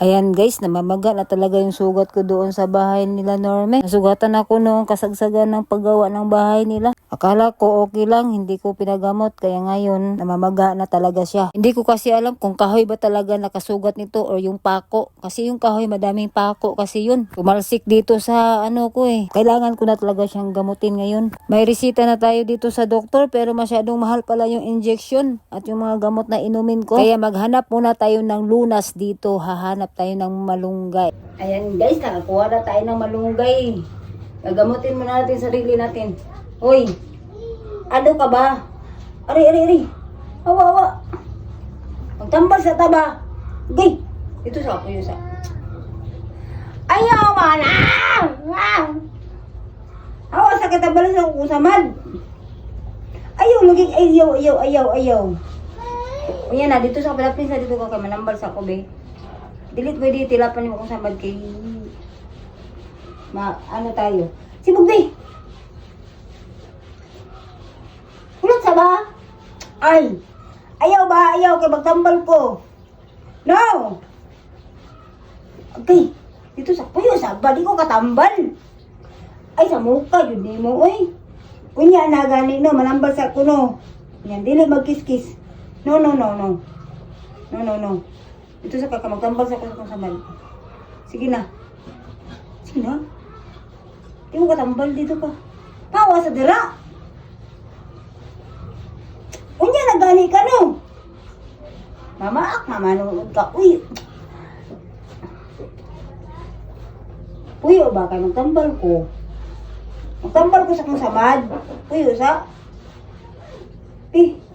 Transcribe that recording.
Ayan guys, namamaga na talaga yung sugat ko doon sa bahay nila Norme. Nasugatan ako noong kasagsagan ng paggawa ng bahay nila. Akala ko okay lang, hindi ko pinagamot. Kaya ngayon, namamaga na talaga siya. Hindi ko kasi alam kung kahoy ba talaga nakasugat nito or yung pako. Kasi yung kahoy, madaming pako kasi yun. Kumalsik dito sa ano ko eh. Kailangan ko na talaga siyang gamutin ngayon. May resita na tayo dito sa doktor pero masyadong mahal pala yung injection at yung mga gamot na inumin ko. Kaya maghanap muna tayo ng lunas dito. Hahanap tayo ng malunggay. Ayan guys, nakakuha na tayo ng malunggay. Gagamutin muna natin sarili natin. Hoy, ano ka ba? Ari, ari, ari. Awa, awa. Magtambal sa taba. Gay, ito sa ako yun sa. Ayaw man! Ah! Ah! Awa, sakit ang balas ako kusamad. Ayaw, lagi, ayaw, ayaw, ayaw, ayaw. O na, dito sa palapis na dito ka kay manambal sa ako, be. Dilit mo di tilapan mo kung kay... Ma, ano tayo? Si Bugbi! Hulot sa ba? Ay! Ayaw ba? Ayaw kay magtambal ko. No! Okay. Dito sa puyo sa ba? Di ko katambal. Ay, sa muka, yun di mo, oy. Kunya na gani, no, manambal sa kuno. Yan, dili magkiskis. No, no, no, no. No, no, no. Ito sa kaka, magtambal sa kuno sa mal. Sige na. Sige na. Di mo katambal dito ka. Pawa sa dira. Unya na gani ka, no. Mama, ak, mama, nung ka. Uy, Puyo ba kay magtambal ko? Magtambal ko sa kong samad. Puyo sa. Eh. Ay, naku.